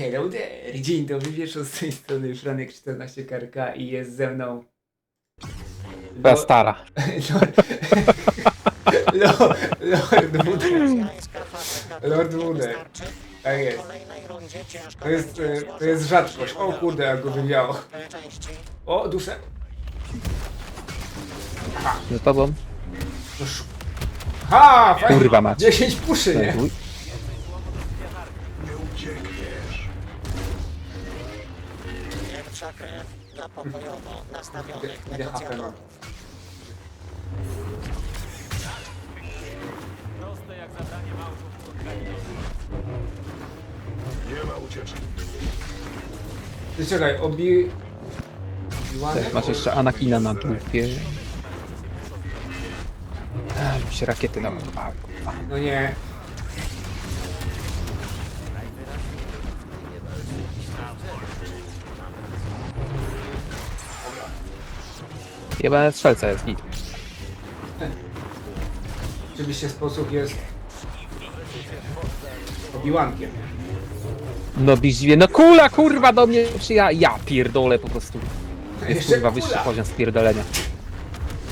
Hello there! Dzień dobry wieczór, z tej strony Franek 14 Karka i jest ze mną... Twoja stara. Lord, Lord. Lord Wooder. Tak jest. To jest, e, to jest rzadkość. O kurde, jak go wywiało. O, duszę. Za tobą? Ha! Fajnie. Kurwa mać. 10 puszy, nie? Pierwsza krew dla pokojowo nastawionych Ile HP mam? negocjatorów. Ty czekaj, obi... Obi-Wanem? Masz jeszcze Anakina na dupie. Ech, mi się rakiety naładowały. kurwa. No nie. Jebane strzelca jest git. Oczywiście sposób jest... Obiłankiem. No biździe, no kula kurwa do mnie przyja... Ja pierdolę po prostu. Jest Jeszcze kurwa wyższy kula. poziom spierdolenia.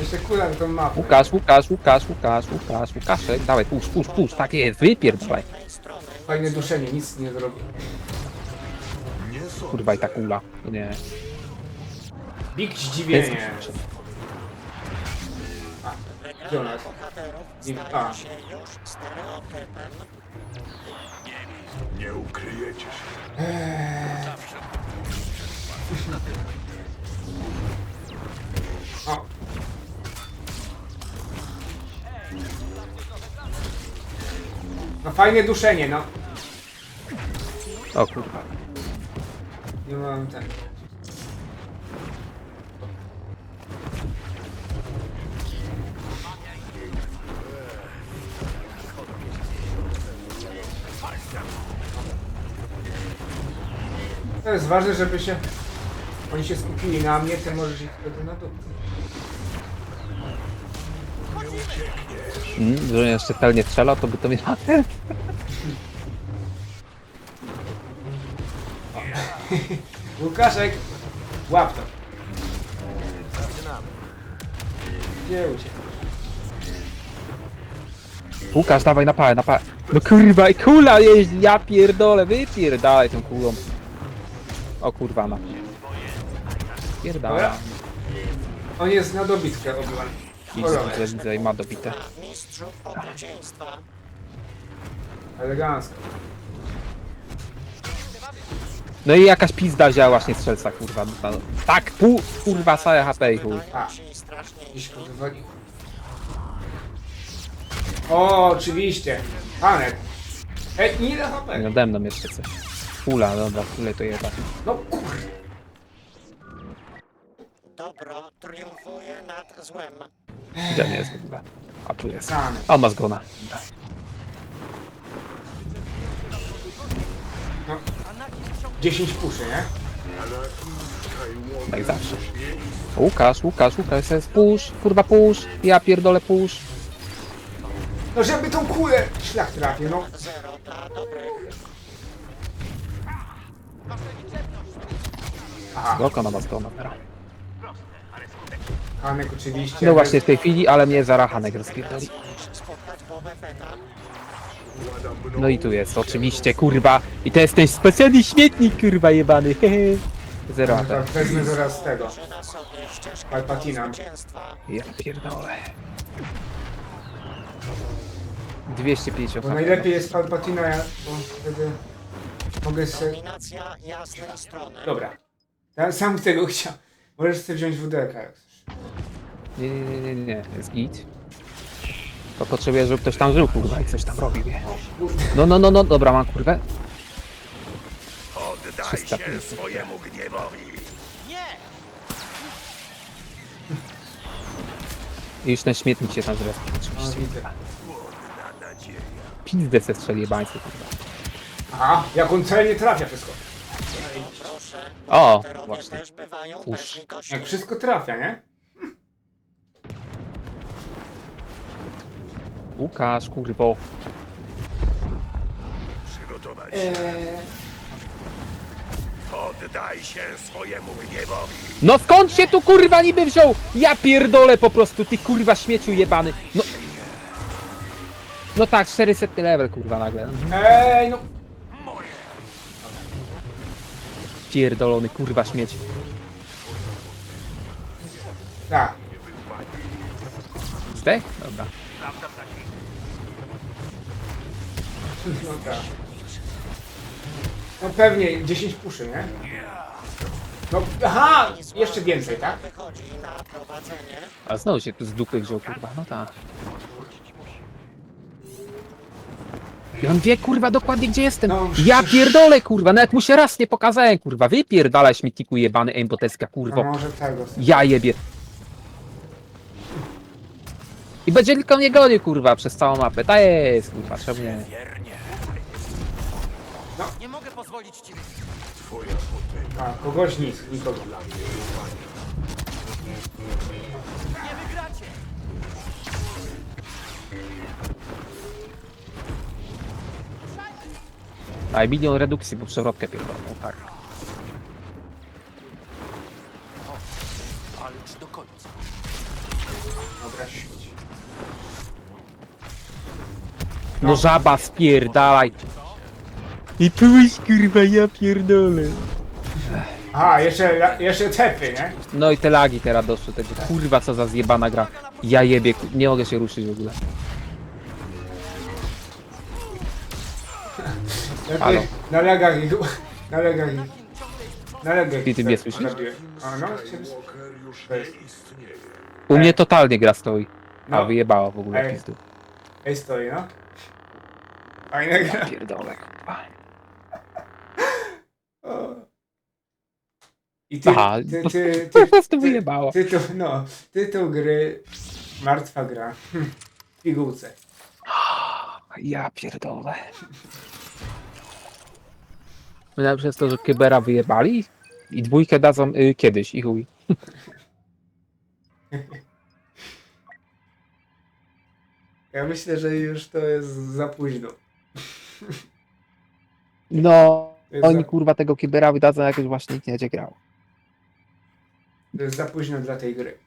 Jeszcze kula na tą mapę. Łukasz, Łukasz, Łukasz, Łukasz, Łukasz, Łukaszek, dawaj, pusz, pusz, pusz, tak jest, wypierdolaj. Fajne duszenie, nic nie zrobi. Kurwa i ta kula, nie. Big zdziwienie. Jest? Nie- stają a. Nie ukryjecie się. O. No fajne duszenie, no. O kurwa. Nie mam ten. Jest ważne, żeby się... Oni się skupili na mnie, ty możesz ich wtedy na dół. Mm, że jeszcze celnie strzela, to by to miał. Łukaszek! Łap to. Gdzie uciekł? Łukasz, dawaj na pałę, na pałę. No kurwa, i kula jeździ, ja pierdolę, wypierdalaj tą kulą. O kurwa ma. Pierdala. Dobra. On jest na dobitkę obywan. Widzę, widzę, widzę i ma dobite. Elegancko. No i jakaś pizda wzięła właśnie strzelca, kurwa. No, tak, pół, kurwa, całe HP i chuj. A. Gdzieś. O, oczywiście. Panek. Ej, nie da HP. Nade mną jeszcze coś. Kula, dobra, kule to jeba. No kur... Dobro triumfuje nad złem. Gdzie nie jest, kurwa? A tu jest. Panek. A ma zgona. No. 10 puszy, nie? Tak zawsze. Łukasz, Łukasz, Łukasz, jest push, kurwa push, ja pierdolę push. No żeby tą kulę szlak trafił, no. Zero dla dobrych. Aha, Goko na was gona teraz. Panek oczywiście. No właśnie w tej chwili, ale mnie zarachanek rozpierdoli. Spotkać Boba Fetta. No i tu jest, oczywiście, kurwa. I to jest ten specjalny śmietnik, kurwa jebany, hehe. Zero Dobra, atak. Wezmę zaraz tego. Palpatina. Ja pierdolę. 250 Bo najlepiej jest Palpatina, ja, bo wtedy mogę sobie... Dominacja jasnej strony. Dobra. Ja sam tego chciał. Możesz sobie wziąć WDK jak chcesz. Nie, nie, nie, nie, nie, jest git. To potrzebuję, żeby ktoś tam żył, kurwa, i coś tam robił, nie? No, no, no, no, dobra, mam kurwę. Oddaj 350. się swojemu gniewowi. I już ten śmietnik się tam No, oczywiście. widzę. Pizdę se strzeli jebańcy, kurwa. Aha, jak on celnie trafia wszystko. O, właśnie. też bywają bez litości. Jak wszystko trafia, nie? Łukasz, kurwo. Przygotować. Eee, Poddaj się swojemu gniewowi. No skąd się tu kurwa niby wziął? Ja pierdolę po prostu, ty kurwa śmieciu jebany. No. No tak, 400 level kurwa nagle. Ej, no. Pierdolony kurwa śmieć. Tak. Zdech? Dobra. No tak. No pewnie 10 puszy, nie? No, aha! Jeszcze więcej, tak? A znowu się tu z dupy wziął kurwa, no tak. I on wie kurwa dokładnie gdzie jestem. No, Ja pierdolę kurwa, nawet mu się raz nie pokazałem kurwa. Wypierdalaj śmietniku jebany aimboteska No kurwo. może tego. Ja jebie. I będzie tylko mnie gonił kurwa przez całą mapę. Ta jest kurwa, czemu nie? Nie mogę pozwolić ci A, kogoś nic, nikogo. A i milion redukcji, bo przewrotkę pierdolą, tak. Ależ do końca. Dobra. No żaba spierdalaj. I pójść kurwa, ja pierdolę. Aha, jeszcze, jeszcze cepy, nie? No i te lagi teraz doszły tego. Kurwa co za zjebana gra. Ja jebie, ku- nie mogę się ruszyć w ogóle. Halo. Lepiej na legach ich, na legach ich, na legach Ty- ty ich mnie słyszysz? zabiłem. A no, nie istnieje. U mnie totalnie gra stoi. A No. wyjebała w ogóle Ej. pizdu. Ej, stoi, no. Fajna gra. Pierdolę kurwa. I ty, Aha, ty, po- ty, Po ty, prostu ty, wyjebało. tytuł, no, tytuł gry Martwa gra. W pigułce. Ja pierdolę. Najlepsze jest to, że Kybera wyjebali i dwójkę dadzą y, kiedyś i chuj. Ja myślę, że już to jest za późno. No, To jest, oni za, kurwa tego Kybera wydadzą jak już właśnie nikt nie będzie grał. to jest za późno dla tej gry.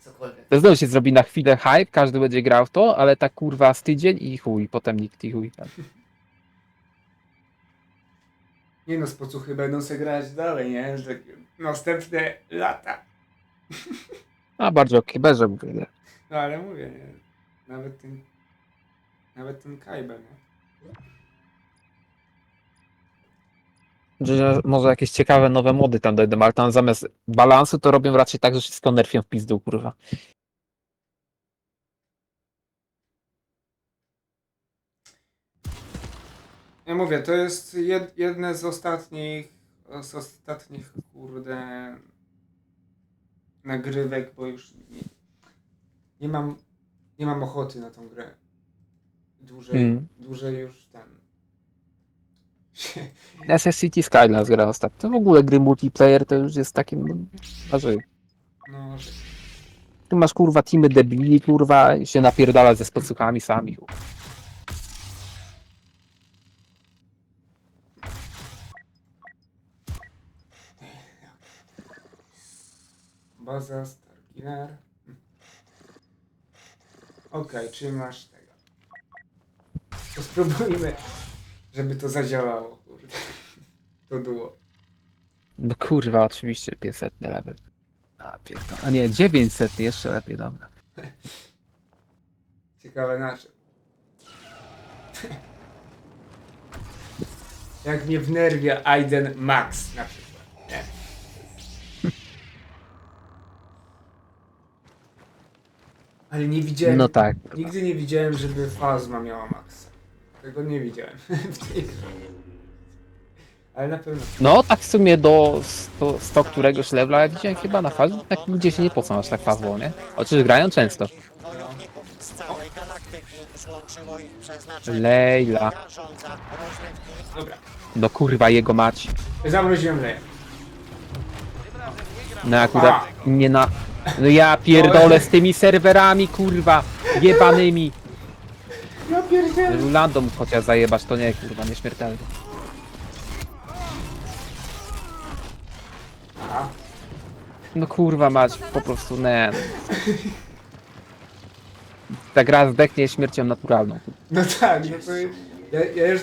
Cokolwiek. To znowu się zrobi na chwilę hype, każdy będzie grał w to, ale tak kurwa z tydzień i chuj, potem nikt i chuj. Nie no, spocuchy będą se grać dalej, nie? Że następne lata. A bardziej o Kyberze mówię. No ale mówię, nie? Nawet ten... Nawet ten Kaiba, nie? Że może jakieś ciekawe nowe mody tam dojdą, ale tam zamiast balansu to robią raczej tak, że wszystko nerfią w pizdu, kurwa. Ja mówię, to jest jed, jedne z ostatnich, z ostatnich, kurde, nagrywek, bo już nie, nie mam, nie mam ochoty na tą grę. Dłużej, Mm. dłużej już ten. SS City Skylines gra ostatnio. To w ogóle gry multiplayer to już jest takim... Znaczy, No, że- tu masz kurwa teamy debili, kurwa, i się napierdala ze spocuchami sami. kurwa. Baza, Starkiller. Okej, czy masz tego? To spróbujmy, żeby to zadziałało, kurde. To było. No kurwa, oczywiście 500 level. A, pierdolę. A nie, 900 jeszcze lepiej, dobra. Ciekawe na czym. Jak mnie wnerwia Aiden Max na przykład. Nie? Ale nie widziałem. No tak. Nigdy nie widziałem, żeby Fazma miała Maxa. Tego nie widziałem w tej grze. Ale na pewno. No tak w sumie do 100, 100 któregoś levela ja widziałem chyba na fazie, tak się nie aż tak fazło, nie? Oczywiście grają często. Z całej galaktyki. Lejla. Ja rządza rozrywki Dobra. No kurwa jego mać. Zamroziłem leję. No akurat nie na... No ja pierdolę z tymi serwerami kurwa jebanymi. Ja pierdzielę. Landom chociaż zajebać to nie kurwa nieśmiertelne. No kurwa mać, po prostu nie. Ta gra zdechnie śmiercią naturalną. No tak, no to ja, ja już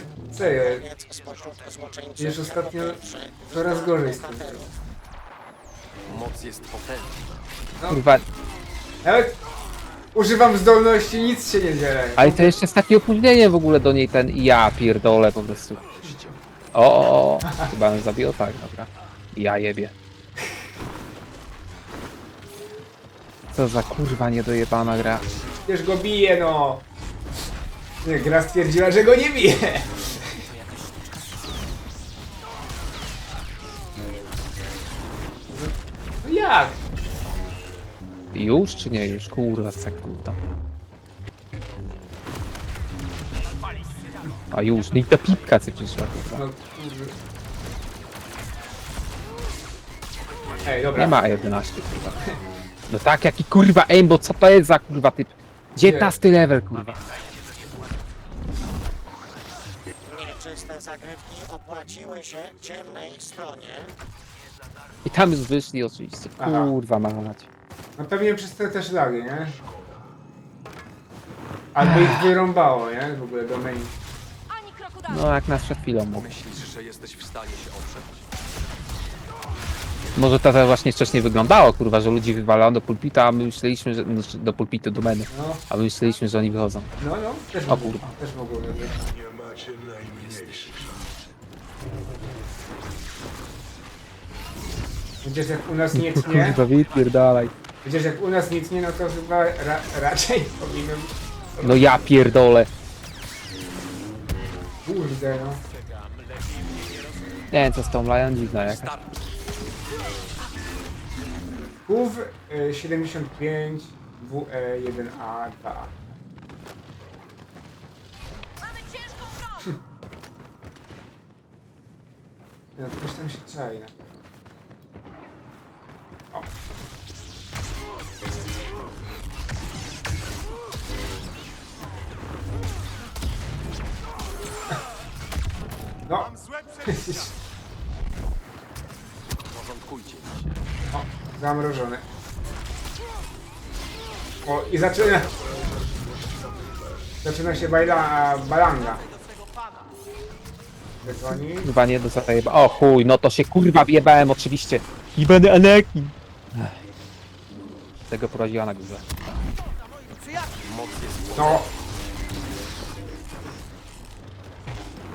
spośród złoczyńców. już ostatnio coraz gorzej z tym. Moc jest potężna. Kurwa, Nawet używam zdolności, nic się nie dzieje. ale to jeszcze jest takie opóźnienie w ogóle do niej ten ja pierdolę po prostu. O, o, o. chyba mnie zabiło, tak, dobra. Ja jebie. Co za kurwa niedojebana gra. Przecież go bije, no. Nie, gra stwierdziła, że go nie bije. Już czy nie już? Kurwa, sekunda. A już, no i ta pipka co przyszła, kurwa. No kurde. Ej, dobra. Nie ma 11, kurwa. No tak, jaki kurwa aim, bo co to jest za kurwa typ? 19 level, kurwa. Nieczyste zagrywki opłaciły się ciemnej stronie. I tam już wyszli oczywiście. Aha. Kurwa mać. No pewnie przez te też lagi, nie? Albo ich wyrąbało, nie? W ogóle do main. Ani kroku dalej. No jak nas przed chwilą mógł. Myślisz, że jesteś w stanie się oprzeć? Może to tak właśnie wcześniej wyglądało, kurwa, że ludzi wywalało do pulpita, a my myśleliśmy, że... Znaczy, do pulpitu, domeny. No, A my myśleliśmy, że oni wychodzą. no, no. Też O mogło, kurwa. też mogło tak być. Nie macie najmniejszych szans. Chociaż jak u nas nie, Kurwa, wypierdalaj. Chociaż jak u nas nic nie, no to chyba ra, raczej powinien... No ja pierdolę. Kurde, no. Nie wiem co z tą Lion dziwna jakaś. KUW y, 75 WE 1A 2A. Mamy ciężką broń. No ktoś tam się czai. O. No, Porządkujcie się. o, zamrożony. O, i zaczyna... Zaczyna się bajla, balanga. Wydzwoni. Kurwa nie do zajeba. O chuj, no to się kurwa wjebałem oczywiście. I będę Anakin. Ech. Tego poraziła na górze. Moc jest No.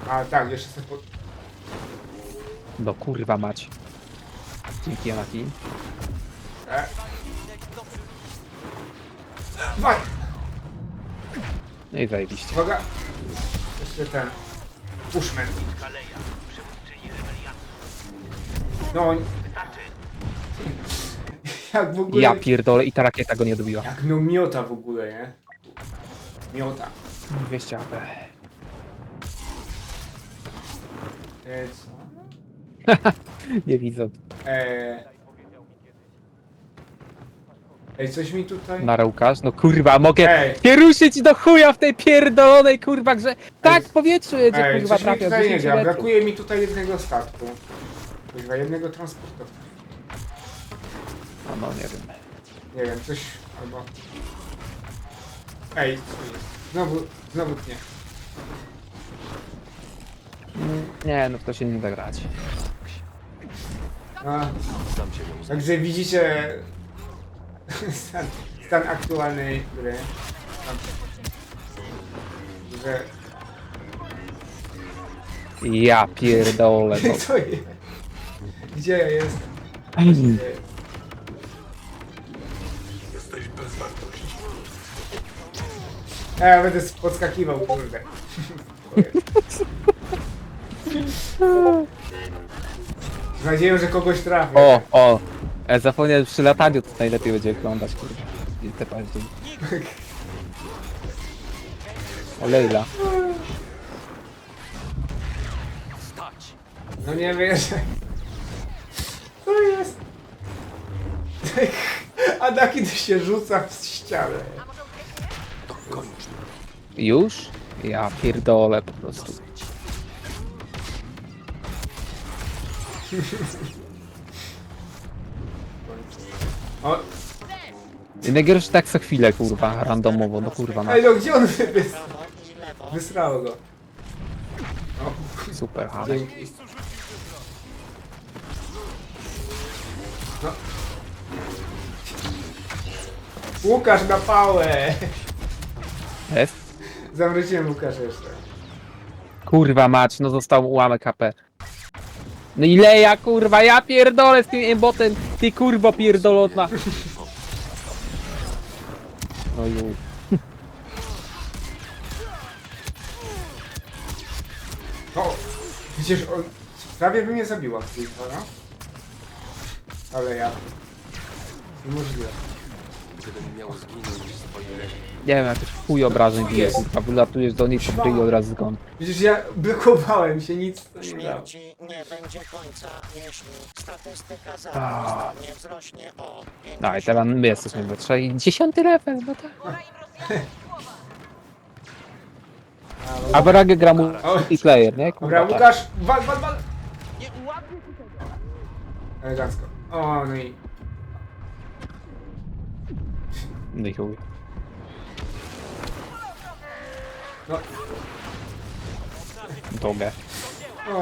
A tak, jeszcze sobie po... No kurwa mać. Dzięki Anakin. E. No i zajebiście. Uwaga! Jeszcze ten... Pushman. No... Jak w ogóle... Ja pierdolę i ta rakieta go nie dobiła. Jak no miota w ogóle, nie? Miota. 200 AP. E, co? Nie widzę. E... Ej, coś mi tutaj... Na Łukasz? No kurwa, mogę Ej. pieruszyć do chuja w tej pierdolonej kurwa grze. Tak, Ej. w powietrzu jedzie Ej, kurwa coś mi trafia tutaj nie 10 gra. metrów. Brakuje mi tutaj jednego statku. Kuźwa, jednego transportu. No, no nie wiem. Nie wiem, coś albo... Ej, co jest? Znowu, znowu tnie. Nie, no w to się nie da grać. Sam się nią także widzicie stan, stan aktualnej gry. Że... Ja pierdolę. No. Co jest? Gdzie ja jestem? Gdzie- Jesteś bez wartości. A ja będę podskakiwał, kurde. Z nadzieją, że kogoś trafię. O, o. E, zapomniałem przy lataniu to najlepiej będzie wyglądać kurwa. I te paździe. O Leila. No nie wierzę. Co jest? Adaki to się rzuca w ścianę. Już? Ja pierdolę po prostu. O, najgorsze tak co chwilę, kurwa, randomowo, no kurwa, no. ej no gdzie on wys... wysrało go? Super, dzięki. No. Łukasz na pałę! Jest? Zawróciłem Łukasz jeszcze. Kurwa mać, no został ułamek HP. No ile ja kurwa, ja pierdolę z tym embotem, ty kurwo pierdolona. No ju. O! Przecież on... Prawie by mnie zabiła kurwa, no. Ale ja... Niemożliwe. Gdybym miał zginąć w swojej ręce. Nie wiem, jakiś chuj obrażeń bije, kurwa, wylatujesz do niej i od razu zgon. Przecież ja blokowałem się, nic nie dało. Śmierci nie będzie końca, jeśli statystyka zaraz nie wzrośnie o No i teraz my jesteśmy we trzech i dziesiąty level, no tak. A w Ragę gra multiplayer, nie? Dobra, Kurwa, tak. Łukasz, wal, wal, wal! Elegancko. O, no i... No i chuj. No,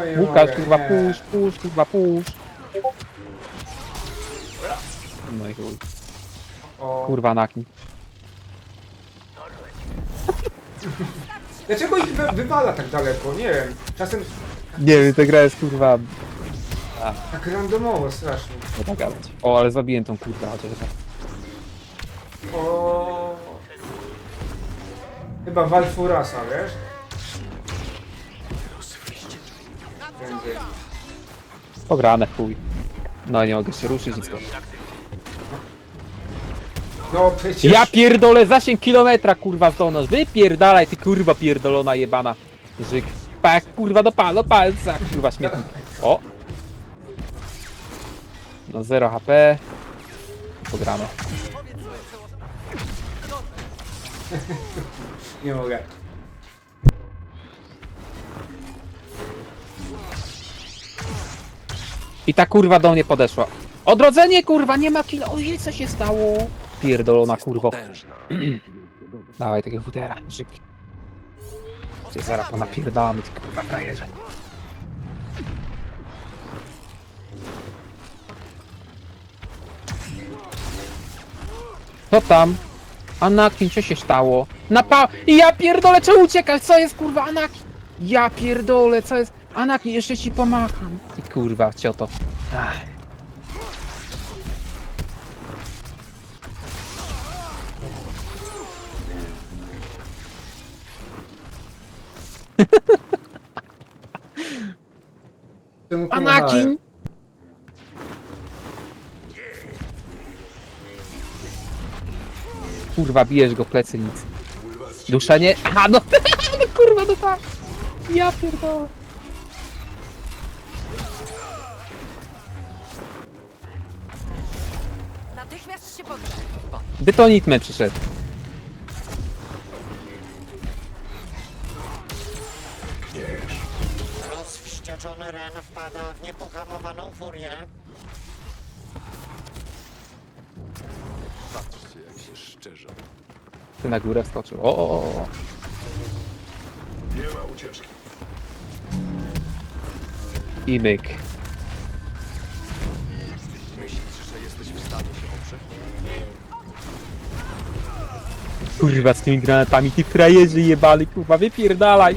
nie Łukasz, mogę, kurwa, nie. push, push, kurwa, push. No i chuj. O, Kurwa, nakni. Dlaczego ich wy, wywala tak daleko? Nie wiem. Czasem Nie wiem, ta gra jest kurwa... tak randomowo strasznie. Nie tak gadać. O, ale zabiłem tą kurwa, chociaż tak. O. Chyba Walfurasa, wiesz? Pograne, chuj. No nie mogę się ruszyć, nic. No przecież... Ja pierdolę zasięg kilometra, kurwa, zdolność. Wypierdalaj, ty kurwa pierdolona jebana. Żyk. Pak, kurwa, do palca, kurwa, śmietnik. O! No 0 HP. Pograne. Nie mogę. I ta kurwa do mnie podeszła. Odrodzenie, kurwa, nie ma kilo. Ojej, co się stało? Pierdolona, kurwo. Dawaj takiego futera, żyk. Cię zaraz ponapierdalamy, ty kurwa frajerze. Co tam? Anakin, co się stało? Napa... Ja pierdolę, czemu uciekać? Co jest kurwa Anakin? Ja pierdolę, co jest? Anakin, jeszcze ci pomacham. Ty kurwa, cioto. Ach. Anakin! Kurwa, bijesz go w plecy, nic. Duszenie? Aha, no, no kurwa, no tak. Ja pierdolę. Natychmiast się podnieś. Betonitman przyszedł. Rozwścieczony Ren wpada w niepohamowaną furię. Jak się szczerze. Ty na górę wskoczył. O, o, o. Nie ma ucieczki. I myk. Myślisz, że jesteś w stanie się oprzeć? Kurwa, z tymi granatami, ty frajerzy jebali, kurwa, wypierdalaj.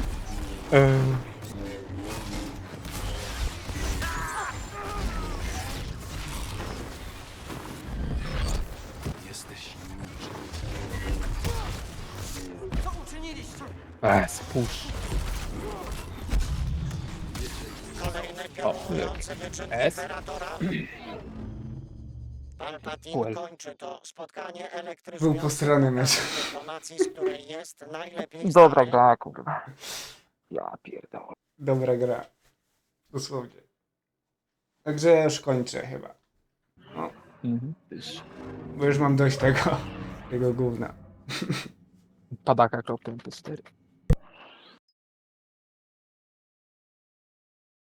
Eee. Eee, spusz. Kolejny O, piorunujący wyczyn S. Imperatora. Palpatine Well. kończy to spotkanie Był postrany mecz. dyplomacji, z której jest najlepiej Dobra znany. gra, kurwa. Ja pierdolę. Dobra gra. Dosłownie. Także ja już kończę chyba. Mhm. Bo już mam dość tego. Tego gówna. Padaka kropkę 4